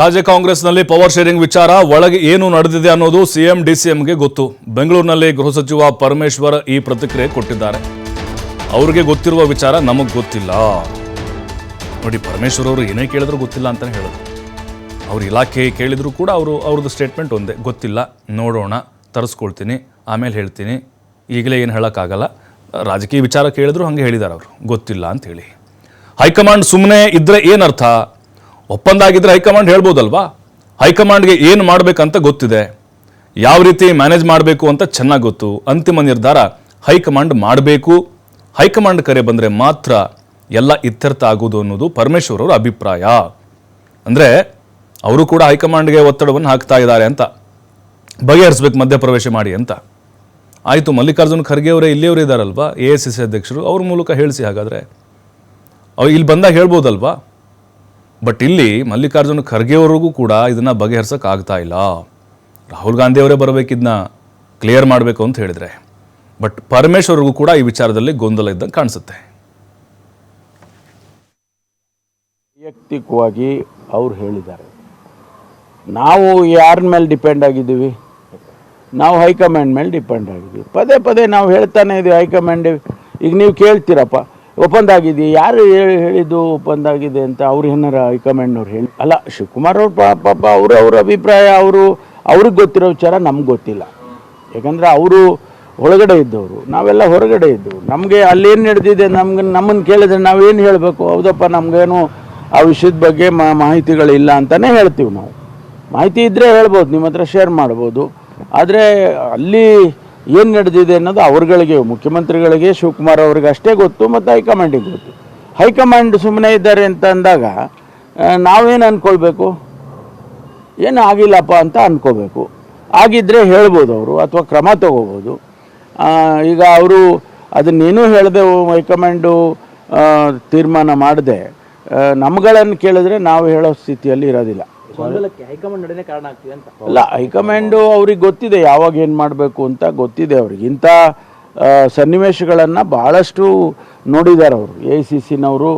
ರಾಜ್ಯ ಕಾಂಗ್ರೆಸ್ನಲ್ಲಿ power sharing ವಿಚಾರ, ಒಳಗೆ ಏನು ನಡೆದಿದೆ ಅನ್ನೋದು ಸಿಎಂ, ಡಿಸಿಎಂಗೆ ಗೊತ್ತು. ಬೆಂಗಳೂರಿನಲ್ಲಿ ಗೃಹ ಸಚಿವ ಪರಮೇಶ್ವರ್ ಈ ಪ್ರತಿಕ್ರಿಯೆ ಕೊಟ್ಟಿದ್ದಾರೆ. ಅವ್ರಿಗೆ ಗೊತ್ತಿರುವ ವಿಚಾರ ನಮಗೆ ಗೊತ್ತಿಲ್ಲ. ನೋಡಿ, ಪರಮೇಶ್ವರ್ ಅವರು ಏನೇ ಕೇಳಿದ್ರು ಗೊತ್ತಿಲ್ಲ ಅಂತಲೇ ಹೇಳೋದು. ಅವ್ರ ಇಲಾಖೆ ಕೇಳಿದ್ರು ಕೂಡ ಅವರು ಅವ್ರದ್ದು ಸ್ಟೇಟ್ಮೆಂಟ್ ಒಂದೇ. ಗೊತ್ತಿಲ್ಲ, ನೋಡೋಣ, ತರಿಸ್ಕೊಳ್ತೀನಿ, ಆಮೇಲೆ ಹೇಳ್ತೀನಿ. ಈಗಲೇ ಏನು ಹೇಳೋಕ್ಕಾಗಲ್ಲ. ರಾಜಕೀಯ ವಿಚಾರ ಕೇಳಿದ್ರು ಹಾಗೆ ಹೇಳಿದ್ದಾರೆ ಅವರು. ಗೊತ್ತಿಲ್ಲ ಅಂತ ಹೇಳಿ. ಹೈಕಮಾಂಡ್ ಸುಮ್ಮನೆ ಇದ್ದರೆ ಏನರ್ಥ? ಒಪ್ಪಂದ ಆಗಿದ್ರೆ ಹೈಕಮಾಂಡ್ ಹೇಳ್ಬೋದಲ್ವಾ? ಹೈಕಮಾಂಡ್ಗೆ ಏನು ಮಾಡಬೇಕಂತ ಗೊತ್ತಿದೆ. ಯಾವ ರೀತಿ ಮ್ಯಾನೇಜ್ ಮಾಡಬೇಕು ಅಂತ ಚೆನ್ನಾಗಿ ಗೊತ್ತು. ಅಂತಿಮ ನಿರ್ಧಾರ ಹೈಕಮಾಂಡ್ ಮಾಡಬೇಕು. ಹೈಕಮಾಂಡ್ ಕರೆ ಬಂದರೆ ಮಾತ್ರ ಎಲ್ಲ ಇತ್ಯರ್ಥ ಆಗೋದು ಅನ್ನೋದು ಪರಮೇಶ್ವರ್ ಅವರ ಅಭಿಪ್ರಾಯ. ಅಂದರೆ ಅವರು ಕೂಡ ಹೈಕಮಾಂಡ್ಗೆ ಒತ್ತಡವನ್ನು ಹಾಕ್ತಾ ಇದ್ದಾರೆ ಅಂತ. ಬಗೆಹರಿಸ್ಬೇಕು, ಮಧ್ಯಪ್ರವೇಶ ಮಾಡಿ ಅಂತ. ಆಯಿತು, ಮಲ್ಲಿಕಾರ್ಜುನ್ ಖರ್ಗೆ ಅವರೇ ಇಲ್ಲಿಯವರು ಇದ್ದಾರಲ್ವಾ ಎ ಎಸ್ ಸಿ ಸಿ ಅಧ್ಯಕ್ಷರು ಅವ್ರ ಮೂಲಕ ಹೇಳಿಸಿ ಹಾಗಾದರೆ. ಅವ್ರು ಇಲ್ಲಿ ಬಂದಾಗ ಹೇಳ್ಬೋದಲ್ವಾ? ಬಟ್ ಇಲ್ಲಿ ಮಲ್ಲಿಕಾರ್ಜುನ ಖರ್ಗೆ ಅವ್ರಿಗೂ ಕೂಡ ಇದನ್ನು ಬಗೆಹರಿಸೋಕೆ ಆಗ್ತಾ ಇಲ್ಲ. ರಾಹುಲ್ ಗಾಂಧಿ ಅವರೇ ಬರಬೇಕಿದ್ನ ಕ್ಲಿಯರ್ ಮಾಡಬೇಕು ಅಂತ ಹೇಳಿದರೆ. ಬಟ್ ಪರಮೇಶ್ವರ್ಗೂ ಕೂಡ ಈ ವಿಚಾರದಲ್ಲಿ ಗೊಂದಲ ಇದ್ದಂಗೆ ಕಾಣಿಸುತ್ತೆ. ವೈಯಕ್ತಿಕವಾಗಿ ಅವ್ರು ಹೇಳಿದ್ದಾರೆ. ನಾವು ಯಾರ ಮೇಲೆ ಡಿಪೆಂಡ್ ಆಗಿದ್ದೀವಿ? ನಾವು ಹೈಕಮಾಂಡ್ ಮೇಲೆ ಡಿಪೆಂಡ್ ಆಗಿದ್ದೀವಿ. ಪದೇ ಪದೇ ನಾವು ಹೇಳ್ತಾನೆ ಇದ್ದೀವಿ ಹೈಕಮಾಂಡ್. ಈಗ ನೀವು ಕೇಳ್ತೀರಪ್ಪ ಒಪ್ಪಂದ ಆಗಿದೆ ಯಾರು ಹೇಳಿ- ಹೇಳಿದ್ದು ಒಪ್ಪಂದ ಆಗಿದೆ ಅಂತ ಅವ್ರು ಏನಾರ ಹೈಕಮಾಂಡ್ನವ್ರು ಹೇಳಿ? ಅಲ್ಲ, ಶಿವಕುಮಾರ್ ಅವ್ರ ಪಾಪ ಅವ್ರ ಅವ್ರ ಅಭಿಪ್ರಾಯ ಅವರು, ಅವ್ರಿಗೆ ಗೊತ್ತಿರೋ ವಿಚಾರ ನಮ್ಗೆ ಗೊತ್ತಿಲ್ಲ. ಯಾಕಂದರೆ ಅವರು ಒಳಗಡೆ ಇದ್ದವರು, ನಾವೆಲ್ಲ ಹೊರಗಡೆ ಇದ್ದವು ನಮಗೆ ಅಲ್ಲೇನು ನಡೆದಿದೆ, ನಮ್ಗೆ ನಮ್ಮನ್ನು ಕೇಳಿದ್ರೆ ನಾವೇನು ಹೇಳಬೇಕು? ಹೌದಪ್ಪ, ನಮಗೇನು ಆ ವಿಷಯದ ಬಗ್ಗೆ ಮಾಹಿತಿಗಳಿಲ್ಲ ಅಂತಲೇ ಹೇಳ್ತೀವಿ ನಾವು. ಮಾಹಿತಿ ಇದ್ದರೆ ಹೇಳ್ಬೋದು ನಿಮ್ಮ ಹತ್ರ ಶೇರ್ ಮಾಡ್ಬೋದು. ಆದರೆ ಅಲ್ಲಿ ಏನು ನಡೆದಿದೆ ಅನ್ನೋದು ಅವ್ರಗಳಿಗೆ, ಮುಖ್ಯಮಂತ್ರಿಗಳಿಗೆ, ಶಿವಕುಮಾರ್ ಅವ್ರಿಗೆ ಅಷ್ಟೇ ಗೊತ್ತು ಮತ್ತು ಹೈಕಮಾಂಡಿಗೆ ಗೊತ್ತು. ಹೈಕಮಾಂಡ್ ಸುಮ್ಮನೆ ಇದ್ದಾರೆ ಅಂತ ಅಂದಾಗ ನಾವೇನು ಅಂದ್ಕೊಳ್ಬೇಕು ಏನು ಆಗಿಲ್ಲಪ್ಪ ಅಂತ ಅಂದ್ಕೋಬೇಕು ಆಗಿದ್ದರೆ ಹೇಳ್ಬೋದು ಅವರು, ಅಥವಾ ಕ್ರಮ ತಗೋಬೋದು. ಈಗ ಅವರು ಅದನ್ನೇನೂ ಹೇಳದೆ ಹೈಕಮಾಂಡು ತೀರ್ಮಾನ ಮಾಡದೆ ನಮ್ಗಳನ್ನು ಕೇಳಿದ್ರೆ ನಾವು ಹೇಳೋ ಸ್ಥಿತಿಯಲ್ಲಿ ಇರೋದಿಲ್ಲ. ಹೈಕಮಾಂಡ್ ನಡನೆ ಕಾರಣ ಆಗ್ತಿದೆ ಅಂತ. ಅಲ್ಲ, ಹೈಕಮಾಂಡು ಅವ್ರಿಗೆ ಗೊತ್ತಿದೆ ಯಾವಾಗ ಏನು ಮಾಡಬೇಕು ಅಂತ ಗೊತ್ತಿದೆ ಅವ್ರಿಗೆ. ಇಂಥ ಸನ್ನಿವೇಶಗಳನ್ನು ಭಾಳಷ್ಟು ನೋಡಿದ್ದಾರೆ ಅವರು. ಎ ಸಿ ಸಿನವರು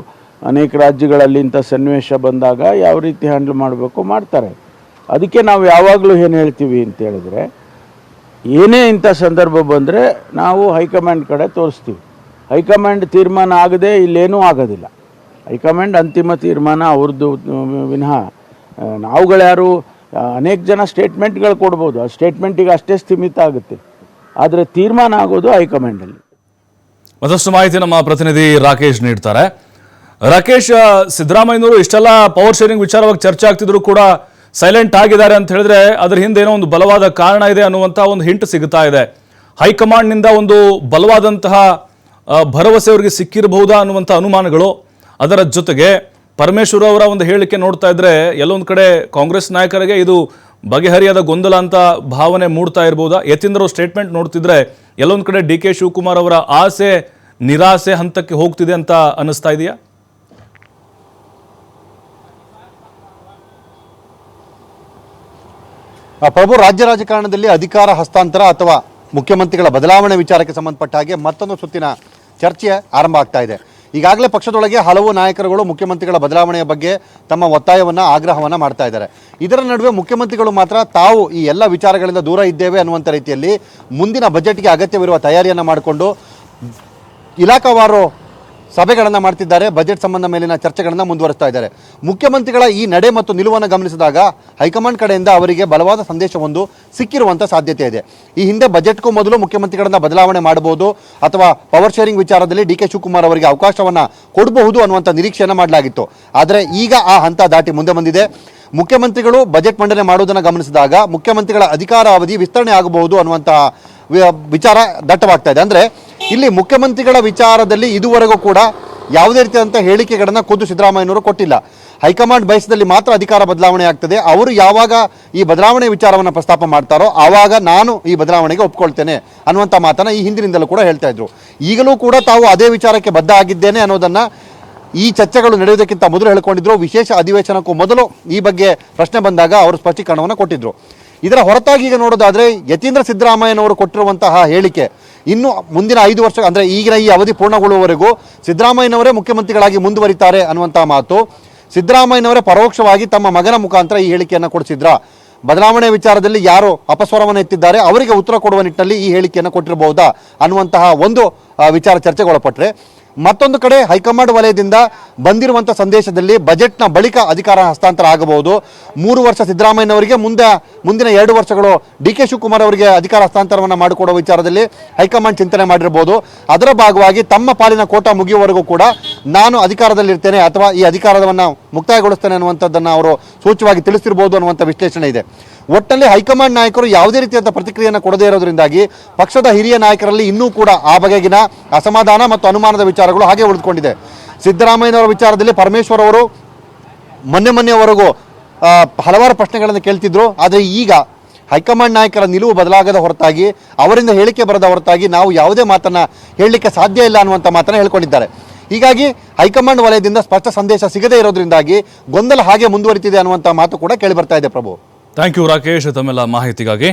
ಅನೇಕ ರಾಜ್ಯಗಳಲ್ಲಿ ಇಂಥ ಸನ್ನಿವೇಶ ಬಂದಾಗ ಯಾವ ರೀತಿ ಹ್ಯಾಂಡಲ್ ಮಾಡಬೇಕು ಮಾಡ್ತಾರೆ. ಅದಕ್ಕೆ ನಾವು ಯಾವಾಗಲೂ ಏನು ಹೇಳ್ತೀವಿ ಅಂತ ಹೇಳಿದ್ರೆ, ಏನೇ ಇಂಥ ಸಂದರ್ಭ ಬಂದರೆ ನಾವು ಹೈಕಮಾಂಡ್ ಕಡೆ ತೋರಿಸ್ತೀವಿ. ಹೈಕಮಾಂಡ್ ತೀರ್ಮಾನ ಆಗದೆ ಇಲ್ಲೇನೂ ಆಗೋದಿಲ್ಲ. ಹೈಕಮಾಂಡ್ ಅಂತಿಮ ತೀರ್ಮಾನ ಅವ್ರದ್ದು, ವಿನಃ ನಾವುಗಳ್ಯಾರು ಅನೇಕ ಜನ ಸ್ಟೇಟ್ಮೆಂಟ್ಗಳು ಕೊಡ್ಬೋದು. ಆ ಸ್ಟೇಟ್ಮೆಂಟಿಗೆ ಅಷ್ಟೇ ಸ್ಥಿಮಿತ ಆಗುತ್ತೆ. ಆದರೆ ತೀರ್ಮಾನ ಆಗೋದು ಹೈಕಮಾಂಡಲ್ಲಿ. ಮತ್ತಷ್ಟು ಮಾಹಿತಿ ನಮ್ಮ ಪ್ರತಿನಿಧಿ ರಾಕೇಶ್ ನೀಡ್ತಾರೆ. ರಾಕೇಶ್ ಸಿದ್ದರಾಮಯ್ಯನವರು ಇಷ್ಟೆಲ್ಲ ಪವರ್ ಶೇರಿಂಗ್ ವಿಚಾರವಾಗಿ ಚರ್ಚೆ ಆಗ್ತಿದ್ರು ಕೂಡ ಸೈಲೆಂಟ್ ಆಗಿದ್ದಾರೆ ಅಂತ ಹೇಳಿದ್ರೆ ಅದ್ರ ಹಿಂದೆ ಏನೋ ಒಂದು ಬಲವಾದ ಕಾರಣ ಇದೆ ಅನ್ನುವಂಥ ಒಂದು ಹಿಂಟ್ ಸಿಗುತ್ತಾ ಇದೆ. ಹೈಕಮಾಂಡ್ನಿಂದ ಒಂದು ಬಲವಾದಂತಹ ಭರವಸೆ ಅವರಿಗೆ ಸಿಕ್ಕಿರಬಹುದಾ ಅನ್ನುವಂಥ ಅನುಮಾನಗಳು ಅದರ ಜೊತೆಗೆ ಪರಮೇಶ್ವರ್ ಅವರ ಒಂದು ಹೇಳಿಕೆ ನೋಡ್ತಾ ಇದ್ರೆ, ಎಲ್ಲೊಂದು ಕಡೆ ಕಾಂಗ್ರೆಸ್ ನಾಯಕರಿಗೆ ಇದು ಬಗೆಹರಿಯಾದ ಗೊಂದಲ ಅಂತ ಭಾವನೆ ಮೂಡ್ತಾ ಇರ್ಬೋದಾ? ಯತೀಂದ್ರ ಸ್ಟೇಟ್ಮೆಂಟ್ ನೋಡ್ತಿದ್ರೆ, ಎಲ್ಲೊಂದು ಕಡೆ ಡಿ ಕೆ ಶಿವಕುಮಾರ್ ಅವರ ಆಸೆ, ನಿರಾಸೆ ಹಂತಕ್ಕೆ ಹೋಗ್ತಿದೆ ಅಂತ ಅನ್ನಿಸ್ತಾ ಇದೆಯಾ? ಪ್ರಭು, ರಾಜ್ಯ ರಾಜಕಾರಣದಲ್ಲಿ ಅಧಿಕಾರ, ಹಸ್ತಾಂತರ ಅಥವಾ ಮುಖ್ಯಮಂತ್ರಿಗಳ ಬದಲಾವಣೆ ವಿಚಾರಕ್ಕೆ ಸಂಬಂಧಪಟ್ಟ ಹಾಗೆ ಮತ್ತೊಂದು ಸುತ್ತಿನ ಚರ್ಚೆ ಆರಂಭ ಆಗ್ತಾ ಇದೆ. ಈಗಾಗಲೇ ಪಕ್ಷದೊಳಗೆ ಹಲವು ನಾಯಕರುಗಳು ಮುಖ್ಯಮಂತ್ರಿಗಳ ಬದಲಾವಣೆಯ ಬಗ್ಗೆ ತಮ್ಮ ಒತ್ತಾಯವನ್ನು, ಆಗ್ರಹವನ್ನು ಮಾಡ್ತಾ ಇದ್ದಾರೆ. ಇದರ ನಡುವೆ ಮುಖ್ಯಮಂತ್ರಿಗಳು ಮಾತ್ರ ತಾವು ಈ ಎಲ್ಲ ವಿಚಾರಗಳಿಂದ ದೂರ ಇದ್ದೇವೆ ಅನ್ನುವಂಥ ರೀತಿಯಲ್ಲಿ ಮುಂದಿನ ಬಜೆಟ್ಗೆ ಅಗತ್ಯವಿರುವ ತಯಾರಿಯನ್ನು ಮಾಡಿಕೊಂಡು ಇಲಾಖಾವಾರು ಸಭೆಗಳನ್ನು ಮಾಡ್ತಿದ್ದಾರೆ, ಬಜೆಟ್ ಸಂಬಂಧ ಮೇಲಿನ ಚರ್ಚೆಗಳನ್ನು ಮುಂದುವರಿಸ್ತಾ ಇದ್ದಾರೆ. ಮುಖ್ಯಮಂತ್ರಿಗಳ ಈ ನಡೆ ಮತ್ತು ನಿಲುವನ್ನು ಗಮನಿಸಿದಾಗ ಹೈಕಮಾಂಡ್ ಕಡೆಯಿಂದ ಅವರಿಗೆ ಬಲವಾದ ಸಂದೇಶವೊಂದು ಸಿಕ್ಕಿರುವಂಥ ಸಾಧ್ಯತೆ ಇದೆ. ಈ ಹಿಂದೆ ಬಜೆಟ್ಗೂ ಮೊದಲು ಮುಖ್ಯಮಂತ್ರಿಗಳನ್ನ ಬದಲಾವಣೆ ಮಾಡಬಹುದು ಅಥವಾ ಪವರ್ ಶೇರಿಂಗ್ ವಿಚಾರದಲ್ಲಿ ಡಿ ಕೆ ಶಿವಕುಮಾರ್ ಅವರಿಗೆ ಅವಕಾಶವನ್ನ ಕೊಡಬಹುದು ಅನ್ನುವಂಥ ನಿರೀಕ್ಷೆಯನ್ನು ಮಾಡಲಾಗಿತ್ತು. ಆದರೆ ಈಗ ಆ ಹಂತ ದಾಟಿ ಮುಂದೆ ಬಂದಿದೆ. ಮುಖ್ಯಮಂತ್ರಿಗಳು ಬಜೆಟ್ ಮಂಡನೆ ಮಾಡುವುದನ್ನು ಗಮನಿಸಿದಾಗ ಮುಖ್ಯಮಂತ್ರಿಗಳ ಅಧಿಕಾರ ಅವಧಿ ವಿಸ್ತರಣೆ ಆಗಬಹುದು ಅನ್ನುವಂತಹ ವಿಚಾರ ದಟ್ಟವಾಗ್ತಾ ಇದೆ. ಅಂದರೆ ಇಲ್ಲಿ ಮುಖ್ಯಮಂತ್ರಿಗಳ ವಿಚಾರದಲ್ಲಿ ಇದುವರೆಗೂ ಕೂಡ ಯಾವುದೇ ರೀತಿಯಾದಂಥ ಹೇಳಿಕೆಗಳನ್ನು ಖುದ್ದು ಸಿದ್ದರಾಮಯ್ಯನವರು ಕೊಟ್ಟಿಲ್ಲ. ಹೈಕಮಾಂಡ್ ಬಯಸದಲ್ಲಿ ಮಾತ್ರ ಅಧಿಕಾರ ಬದಲಾವಣೆ ಆಗ್ತದೆ. ಅವರು ಯಾವಾಗ ಈ ಬದಲಾವಣೆ ವಿಚಾರವನ್ನು ಪ್ರಸ್ತಾಪ ಮಾಡ್ತಾರೋ ಆವಾಗ ನಾನು ಈ ಬದಲಾವಣೆಗೆ ಒಪ್ಕೊಳ್ತೇನೆ ಅನ್ನುವಂಥ ಮಾತನ್ನು ಈ ಹಿಂದಿನಿಂದಲೂ ಕೂಡ ಹೇಳ್ತಾ ಇದ್ರು. ಈಗಲೂ ಕೂಡ ತಾವು ಅದೇ ವಿಚಾರಕ್ಕೆ ಬದ್ಧ ಆಗಿದ್ದೇನೆ ಅನ್ನೋದನ್ನು ಈ ಚರ್ಚೆಗಳು ನಡೆಯುವುದಕ್ಕಿಂತ ಮೊದಲು ಹೇಳ್ಕೊಂಡಿದ್ರು. ವಿಶೇಷ ಅಧಿವೇಶನಕ್ಕೂ ಮೊದಲು ಈ ಬಗ್ಗೆ ಪ್ರಶ್ನೆ ಬಂದಾಗ ಅವರು ಸ್ಪಷ್ಟೀಕರಣವನ್ನು ಕೊಟ್ಟಿದ್ರು. ಇದರ ಹೊರತಾಗಿ ಈಗ ನೋಡೋದಾದರೆ ಯತೀಂದ್ರ ಸಿದ್ದರಾಮಯ್ಯನವರು ಕೊಟ್ಟಿರುವಂತಹ ಹೇಳಿಕೆ ಇನ್ನು ಮುಂದಿನ ಐದು ವರ್ಷ ಅಂದ್ರೆ ಈಗಿನ ಈ ಅವಧಿ ಪೂರ್ಣಗೊಳ್ಳುವವರೆಗೂ ಸಿದ್ದರಾಮಯ್ಯನವರೇ ಮುಖ್ಯಮಂತ್ರಿಗಳಾಗಿ ಮುಂದುವರಿತಾರೆ ಅನ್ನುವಂಥ ಮಾತು. ಸಿದ್ದರಾಮಯ್ಯನವರೇ ಪರೋಕ್ಷವಾಗಿ ತಮ್ಮ ಮಗನ ಮುಖಾಂತರ ಈ ಹೇಳಿಕೆಯನ್ನು ಕೊಡಿಸಿದ್ರ. ಬದಲಾವಣೆ ವಿಚಾರದಲ್ಲಿ ಯಾರು ಅಪಸ್ವರವನ್ನು ಎತ್ತಿದ್ದಾರೆ, ಅವರಿಗೆ ಉತ್ತರ ಕೊಡುವ ನಿಟ್ಟಿನಲ್ಲಿ ಈ ಹೇಳಿಕೆಯನ್ನು ಕೊಟ್ಟಿರಬಹುದಾ ಅನ್ನುವಂತಹ ಒಂದು ವಿಚಾರ ವಿಚಾರ ಚರ್ಚೆಗೊಳಪಟ್ರೆ. ಮತ್ತೊಂದು ಕಡೆ ಹೈಕಮಾಂಡ್ ವಲಯದಿಂದ ಬಂದಿರುವಂಥ ಸಂದೇಶದಲ್ಲಿ ಬಜೆಟ್ನ ಬಳಿಕ ಅಧಿಕಾರ ಹಸ್ತಾಂತರ ಆಗಬಹುದು. ಮೂರು ವರ್ಷ ಸಿದ್ದರಾಮಯ್ಯನವರಿಗೆ, ಮುಂದೆ, ಮುಂದಿನ ಎರಡು ವರ್ಷಗಳು ಡಿ ಕೆ ಶಿವಕುಮಾರ್ ಅವರಿಗೆ ಅಧಿಕಾರ ಹಸ್ತಾಂತರವನ್ನು ಮಾಡಿಕೊಡುವ ವಿಚಾರದಲ್ಲಿ ಹೈಕಮಾಂಡ್ ಚಿಂತನೆ ಮಾಡಿರಬಹುದು. ಅದರ ಭಾಗವಾಗಿ ತಮ್ಮ ಪಾಲಿನ ಕೋಟ ಮುಗಿಯುವವರೆಗೂ ಕೂಡ ನಾನು ಅಧಿಕಾರದಲ್ಲಿರ್ತೇನೆ ಅಥವಾ ಈ ಅಧಿಕಾರವನ್ನು ಮುಕ್ತಾಯಗೊಳಿಸ್ತೇನೆ ಅನ್ನುವಂಥದ್ದನ್ನು ಅವರು ಸೂಚ್ಯವಾಗಿ ತಿಳಿಸಿರ್ಬೋದು ಅನ್ನುವಂಥ ವಿಶ್ಲೇಷಣೆ ಇದೆ. ಒಟ್ಟಲ್ಲಿ ಹೈಕಮಾಂಡ್ ನಾಯಕರು ಯಾವುದೇ ರೀತಿಯಾದ ಪ್ರತಿಕ್ರಿಯೆಯನ್ನು ಕೊಡದೇ ಇರೋದ್ರಿಂದಾಗಿ ಪಕ್ಷದ ಹಿರಿಯ ನಾಯಕರಲ್ಲಿ ಇನ್ನೂ ಕೂಡ ಆ ಬಗೆಗಿನ ಅಸಮಾಧಾನ ಮತ್ತು ಅನುಮಾನದ ವಿಚಾರಗಳು ಹಾಗೆ ಉಳಿದುಕೊಂಡಿದೆ. ಸಿದ್ದರಾಮಯ್ಯನವರ ವಿಚಾರದಲ್ಲಿ ಪರಮೇಶ್ವರ್ ಅವರು ಮೊನ್ನೆ ಮೊನ್ನೆವರೆಗೂ ಹಲವಾರು ಪ್ರಶ್ನೆಗಳನ್ನು ಕೇಳ್ತಿದ್ರು. ಆದರೆ ಈಗ ಹೈಕಮಾಂಡ್ ನಾಯಕರ ನಿಲುವು ಬದಲಾಗದ ಹೊರತಾಗಿ, ಅವರಿಂದ ಹೇಳಿಕೆ ಬರದ ಹೊರತಾಗಿ ನಾವು ಯಾವುದೇ ಮಾತನ್ನು ಹೇಳಲಿಕ್ಕೆ ಸಾಧ್ಯ ಇಲ್ಲ ಅನ್ನುವಂಥ ಮಾತನ್ನು ಹೇಳ್ಕೊಂಡಿದ್ದಾರೆ. ಹೀಗಾಗಿ ಹೈಕಮಾಂಡ್ ವಲಯದಿಂದ ಸ್ಪಷ್ಟ ಸಂದೇಶ ಸಿಗದೇ ಇರೋದ್ರಿಂದಾಗಿ ಗೊಂದಲ ಹಾಗೆ ಮುಂದುವರಿತಿದೆ ಅನ್ನುವಂಥ ಮಾತು ಕೂಡ ಕೇಳಿ ಬರ್ತಾ ಇದೆ ಪ್ರಭು. ಥ್ಯಾಂಕ್ ಯು ರಾಕೇಶ್ ತಮ್ಮೆಲ್ಲ ಮಾಹಿತಿಗಾಗಿ.